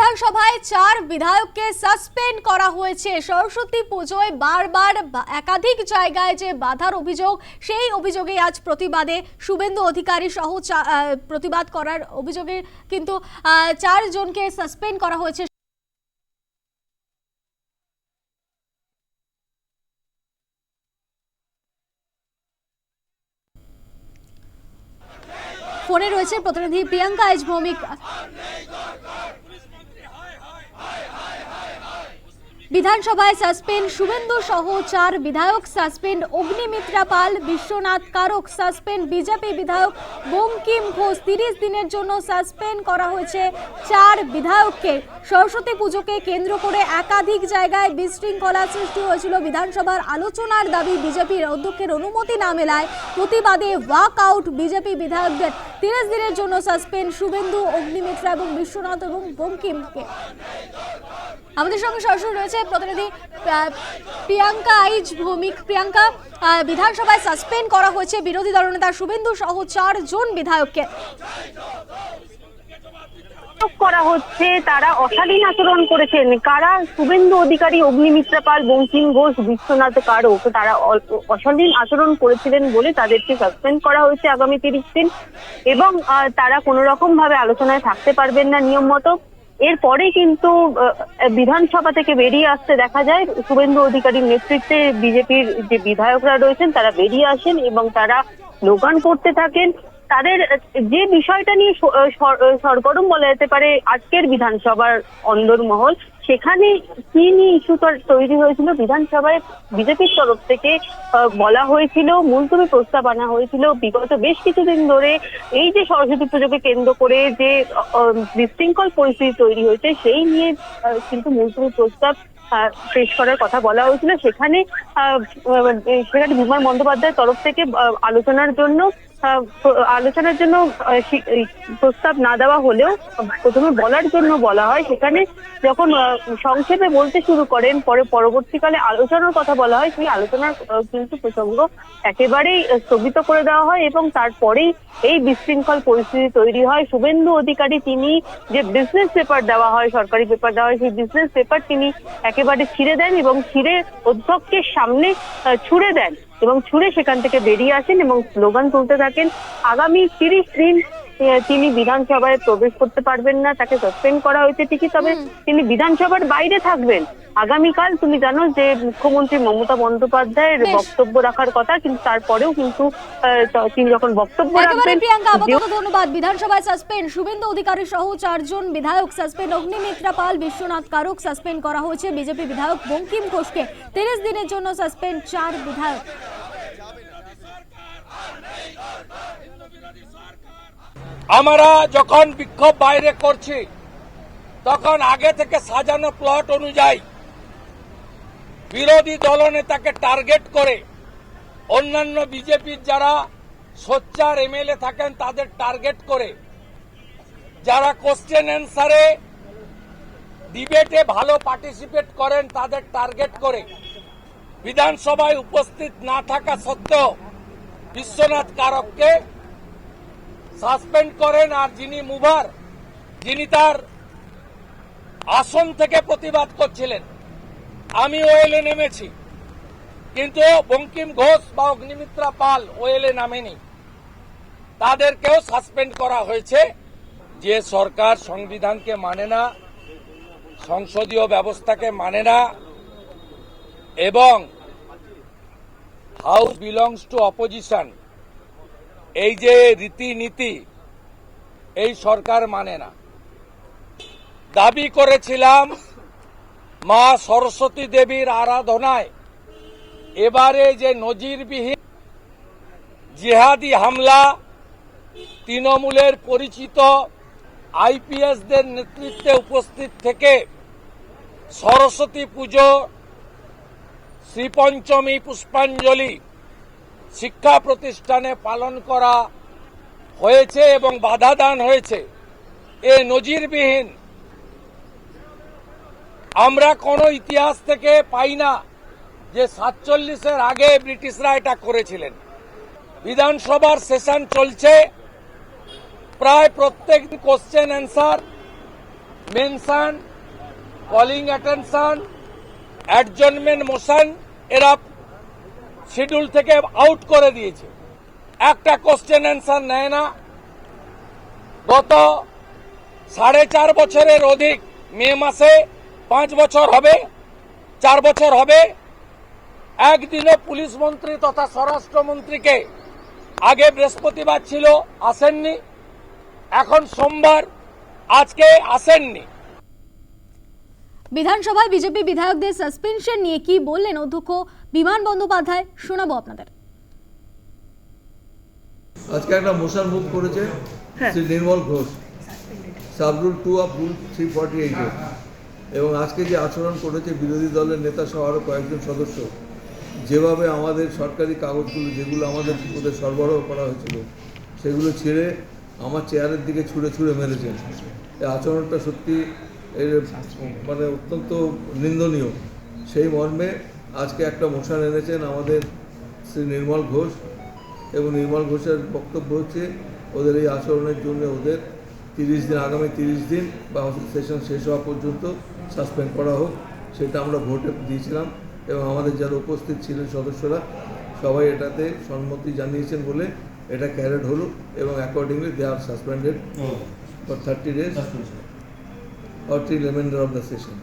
বিধানসভায় চার বিধায়ককে সাসপেন্ড করা হয়েছে। সরস্বতী পুজোয় বারবার একাধিক জায়গায় যে বাধার অভিযোগ, সেই অভিযোগে আজ প্রতিবাদে শুভেন্দু অধিকারী সহ প্রতিবাদ করার অভিযোগে কিন্তু চারজনকে সাসপেন্ড করা হয়েছে। ফোনে রয়েছে প্রতিনিধি প্রিয়াঙ্কা এজ ভৌমিক বিধানসভায় সাসপেন্ড শুভেন্দু সহ চার বিধায়ক, suspend Agnimitra Paul, Biswanath Karak, suspend BJP বিধায়ক বঙ্কিম ঘোষ। তিরিশ দিনের জন্য সাসপেন্ড করা হয়েছে চার বিধায়ককে। সরস্বতী পুজোকে কেন্দ্র করে একাধিক জায়গায় বিশৃঙ্খলা সৃষ্টি হয়েছিল। বিধানসভার আলোচনার দাবি বিজেপির অধ্যক্ষের অনুমতি না মেলায় প্রতিবাদে ওয়াক আউট বিজেপি বিধায়কদের। তিরিশ দিনের জন্য সাসপেন্ড শুভেন্দু, অগ্নিমিত্রা এবং বিশ্বনাথ এবং বঙ্কিমকে। আমাদের সঙ্গে সরাসরি রয়েছে প্রতিনিধি প্রিয়াঙ্কা আইজ ভৌমিক। প্রিয়াঙ্কা বিধানসভায় সাসপেন্ড করা হয়েছে বিরোধী দলনেতা শুভেন্দু সহ চারজন বিধায়ককে। করা হচ্ছে, তারা অশালীন আচরণ করেছেন। কারা? শুভেন্দু অধিকারী, অগ্নিমিত্রা পাল, বঙ্কিম ঘোষ, বিশ্বনাথ কারক। তারা অশালীন আচরণ করেছিলেন বলে তাদেরকে সাসপেন্ড করা হয়েছে আগামী তিরিশ দিন এবং তারা কোনো রকম ভাবে আলোচনায় থাকতে পারবেন না নিয়ম মতো। এরপরে কিন্তু বিধানসভা থেকে বেরিয়ে আসতে দেখা যায়, শুভেন্দু অধিকারীর নেতৃত্বে বিজেপির যে বিধায়করা রয়েছেন, তারা বেরিয়ে আসেন এবং তারা স্লোগান করতে থাকেন। তাদের, যে বিষয়টা নিয়ে সরগরম বলা যেতে পারে আজকের বিধানসভার অন্দরমহল, সেখানে কি নিয়ে ইস্যু তৈরি হয়েছিল? বিধানসভায় বিজেপির তরফ থেকে বলা হয়েছিল, মুলতবি প্রস্তাব আনা হয়েছিল বিগত বেশ কিছুদিন ধরে। এই যে সরস্বতী পুজোকে কেন্দ্র করে যে বিশৃঙ্খল পরিস্থিতি তৈরি হয়েছে, সেই নিয়ে কিন্তু মুলতবি প্রস্তাব পেশ করার কথা বলা হয়েছিল। সেখানে সেখানে বিমান বন্দ্যোপাধ্যায়ের তরফ থেকে আলোচনার জন্য আলোচনার জন্য প্রস্তাব না দেওয়া হলেও, প্রথমে বলার জন্য বলা হয়, সেখানে যখন সংক্ষেপে বলতে শুরু করেন, পরে পরবর্তীকালে আলোচনার কথা বলা হয়, সেই আলোচনার কিন্তু প্রসঙ্গ একেবারেই স্থগিত করে দেওয়া হয় এবং তারপরেই এই বিশৃঙ্খল পরিস্থিতি তৈরি হয়। শুভেন্দু অধিকারী তিনি যে বিজনেস পেপার দেওয়া হয়, সরকারি পেপার দেওয়া হয়, সেই বিজনেস পেপার তিনি একেবারে ছিঁড়ে দেন এবং ছিঁড়ে অধ্যক্ষের সামনে ছুড়ে দেন। এবং ছুড়ে সেখান থেকে বেরিয়ে আসেন এবং স্লোগান তুলতে থাকেন আগামী তিরিশ দিন তিনি বিধানসভায় প্রবেশ করতে পারবেন না তাকে সাসপেন্ড করা হয়েছে ঠিকই তবে তিনি বিধানসভার বাইরে থাকবেন। আগামীকাল তুমি জানো যে মুখ্যমন্ত্রী মমতা বন্দ্যোপাধ্যায়ের বক্তব্য রাখার কথা কিন্তু তারপরেও কিন্তু তিনি যখন বক্তব্য রাখবেন ধন্যবাদ। বিধানসভায় সাসপেন্ড শুভেন্দু অধিকারী সহ চারজন বিধায়ক সাসপেন্ড অগ্নিমিত্রা পাল বিশ্বনাথ কারক সাসপেন্ড করা হয়েছে। বিজেপি বিধায়ক বঙ্কিম ঘোষকে তিরিশ দিনের জন্য সাসপেন্ড চার বিধায়ক। আমরা যখন বিক্ষোভ বাইরে করছি, তখন আগে থেকে সাজানো প্লট অনুযায়ী বিরোধী দলনেতাকে টার্গেট করে অন্যান্য বিজেপির যারা সোচ্চার এমএলএ থাকেন তাদের টার্গেট করে যারা কোশ্চেন অ্যান্সারে ডিবেটে ভালো পার্টিসিপেট করেন তাদের টার্গেট করে বিধানসভায় উপস্থিত না থাকা সত্ত্বেও বিশ্বনাথ কারককে সাসপেন্ড করেন আর যিনি মুভার, যিনি তার আসন থেকে প্রতিবাদ করছিলেন। আমি ওয়েলে নেমেছি, কিন্তু বঙ্কিম ঘোষ বা অগ্নিমিত্রা পাল ওয়েলে নামেনি। তাদেরকেও সাসপেন্ড করা হয়েছে। যে সরকার সংবিধানকে মানে না, সংসদীয় ব্যবস্থাকে মানে না, এবং হাউস বিলংস টু অপোজিশন এই যে রীতিনীতি, এই সরকার মানে না। দাবি করেছিলাম মা সরস্বতী দেবীর আরাধনায়, এবারে যে নজিরবিহীন জিহাদি হামলা, তৃণমূলের পরিচিত আইপিএসদের নেতৃত্বে উপস্থিত থেকে সরস্বতী পুজো, শ্রীপঞ্চমী পুষ্পাঞ্জলি শিক্ষা প্রতিষ্ঠানে পালন করা হয়েছে এবং বাধা দান হয়েছে। এ নজিরবিহীন। আমরা কোনো ইতিহাস থেকে পাই না যে সাতচল্লিশের আগে ব্রিটিশরা এটা করেছিলেন। বিধানসভার সেশন চলছে। প্রায় প্রত্যেক question answer mention calling attention adjournment motion এরা শিডিউল থেকে আউট করে দিয়েছে। একটা কোশ্চেন অ্যান্সার নেয় না। গত সাড়ে চার বছরের অধিক, মে মাসে পাঁচ বছর হবে, চার বছর হবে। একদিনে পুলিশ মন্ত্রী তথা স্বরাষ্ট্রমন্ত্রীকে আগে বৃহস্পতিবার ছিল, আসেননি। এখন সোমবার, আজকে আসেননি। বিধানসভায় বিজেপি বিধায়কদের সাসপেনশন নিয়ে কি বললেন অধ্যক্ষ বিমান বন্দ্যোপাধ্যায় শোনাবো আপনাদের। আজকে একটা মোশন মুভ করেছে Shri Nirmal Ghosh sub rule two of rule three forty এইটে এবং আজকে যে আচরণ করেছে বিরোধী দলের নেতা সহ আরও কয়েকজন সদস্য যেভাবে আমাদের সরকারি কাগজগুলো যেগুলো আমাদের ওদের সরবরাহ করা হয়েছিল সেগুলো ছেড়ে আমার চেয়ারের দিকে ছুঁড়ে ছুঁড়ে মেরেছেন এই আচরণটা সত্যি মানে অত্যন্ত নিন্দনীয়। সেই মর্মে আজকে একটা মোশন এনেছেন আমাদের শ্রী নির্মল ঘোষ এবং নির্মল ঘোষের বক্তব্য হচ্ছে ওদের এই আচরণের জন্য ওদের তিরিশ দিন আগামী তিরিশ দিন বা সেশন শেষ হওয়া পর্যন্ত সাসপেন্ড করা হোক সেটা আমরা ভোটে দিয়েছিলাম এবং আমাদের যারা উপস্থিত ছিলেন সদস্যরা সবাই এটাতে সম্মতি জানিয়েছেন বলে এটা ক্যারেড হলো এবং accordingly they are suspended for thirty days or till remainder of the session.